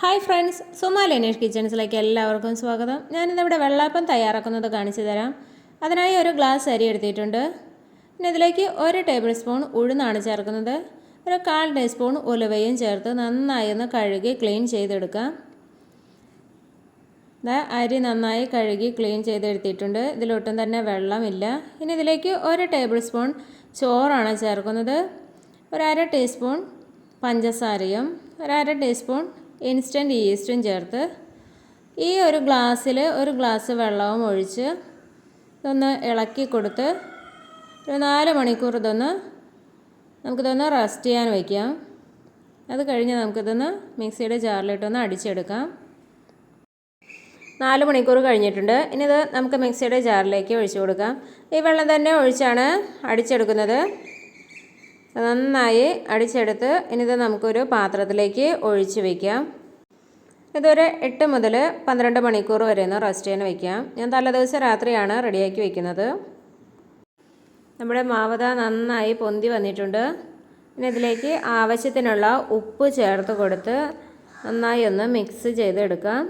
Hi friends Suma Lenesh കിച്ചൺസിലേക്ക് എല്ലാവർക്കും സ്വാഗതം. ഞാനിന്നിവിടെ വെള്ളാപ്പം തയ്യാറാക്കുന്നത് കാണിച്ചു തരാം. അതിനായി ഒരു ഗ്ലാസ് അരി എടുത്തിട്ടുണ്ട്. പിന്നെ ഇതിലേക്ക് ഒരു ടേബിൾ സ്പൂൺ ഉഴുന്നാണ് ചേർക്കുന്നത്. ഒരു കാൽ ടീസ്പൂൺ ഉലുവയും ചേർത്ത് നന്നായി ഒന്ന് കഴുകി ക്ലീൻ ചെയ്തെടുക്കാം. അരി നന്നായി കഴുകി ക്ലീൻ ചെയ്തെടുത്തിട്ടുണ്ട്. ഇതിലൊട്ടും തന്നെ വെള്ളമില്ല. ഇനി ഇതിലേക്ക് ഒരു ടേബിൾ സ്പൂൺ ചോറാണ് ചേർക്കുന്നത്. ഒരു അര ടീസ്പൂൺ പഞ്ചസാരയും ഒരു അര ടീസ്പൂൺ ഇൻസ്റ്റന്റ് ഈസ്റ്റും ചേർത്ത് ഈ ഒരു ഗ്ലാസ്സിൽ ഒരു ഗ്ലാസ് വെള്ളവും ഒഴിച്ച് ഇതൊന്ന് ഇളക്കി കൊടുത്ത് ഒരു നാല് മണിക്കൂർ ഇതൊന്ന് നമുക്കിതൊന്ന് റെസ്റ്റ് ചെയ്യാൻ വയ്ക്കാം അത് കഴിഞ്ഞ് നമുക്കിതൊന്ന് മിക്സിയുടെ ജാറിലിട്ടൊന്ന് അടിച്ചെടുക്കാം. നാല് മണിക്കൂർ കഴിഞ്ഞിട്ടുണ്ട്. ഇനി ഇത് നമുക്ക് മിക്സിയുടെ ജാറിലേക്ക് ഒഴിച്ചു കൊടുക്കാം. ഈ വെള്ളം തന്നെ ഒഴിച്ചാണ് അടിച്ചെടുക്കുന്നത്. നന്നായി അടിച്ചെടുത്ത് ഇനി ഇത് നമുക്കൊരു പാത്രത്തിലേക്ക് ഒഴിച്ച് വയ്ക്കാം ഇതൊരു എട്ട് മുതൽ പന്ത്രണ്ട് മണിക്കൂർ വരെ ഒന്ന് റെസ്റ്റ് ചെയ്യാൻ വയ്ക്കാം ഞാൻ തലേദിവസം രാത്രിയാണ് റെഡിയാക്കി വയ്ക്കുന്നത് നമ്മുടെ മാവത നന്നായി പൊന്തി വന്നിട്ടുണ്ട്. പിന്നെ ഇതിലേക്ക് ആവശ്യത്തിനുള്ള ഉപ്പ് ചേർത്ത് കൊടുത്ത് നന്നായി ഒന്ന് മിക്സ് ചെയ്തെടുക്കാം.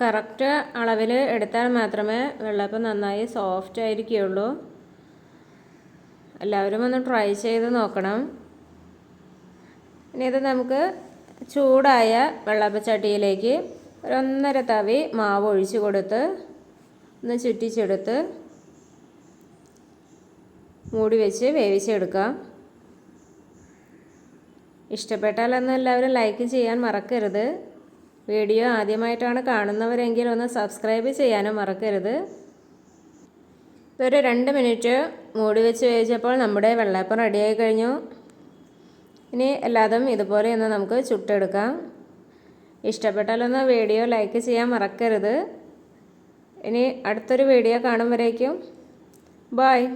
കറക്റ്റ് അളവിൽ എടുത്താൽ മാത്രമേ വെള്ളപ്പം നന്നായി സോഫ്റ്റ് ആയിരിക്കുകയുള്ളൂ. എല്ലാവരും ഒന്ന് ട്രൈ ചെയ്ത് നോക്കണം. ഇനി ഇത് നമുക്ക് ചൂടായ വെള്ളപ്പച്ചട്ടിയിലേക്ക് ഒരൊന്നര തവി മാവ് ഒഴിച്ചു കൊടുത്ത് ഒന്ന് ചുറ്റിച്ചെടുത്ത് മൂടി വെച്ച് വേവിച്ചെടുക്കാം. ഇഷ്ടപ്പെട്ടാൽ ഒന്ന് എല്ലാവരും ലൈക്ക് ചെയ്യാൻ മറക്കരുത്. വീഡിയോ ആദ്യമായിട്ടാണ് കാണുന്നവരെങ്കിൽ ഒന്ന് സബ്സ്ക്രൈബ് ചെയ്യാനും മറക്കരുത്. ഒരു രണ്ട് മിനിറ്റ് മൂടി വെച്ച് വേവിച്ചപ്പോൾ നമ്മുടെ വെള്ളയപ്പം റെഡിയായി കഴിഞ്ഞു. ഇനി എല്ലാതും ഇതുപോലെ ഒന്ന് നമുക്ക് ചുട്ടെടുക്കാം. ഇഷ്ടപ്പെട്ടാലൊന്ന് വീഡിയോ ലൈക്ക് ചെയ്യാൻ മറക്കരുത്. ഇനി അടുത്തൊരു വീഡിയോ കാണുമ്പോഴേക്കും ബായ്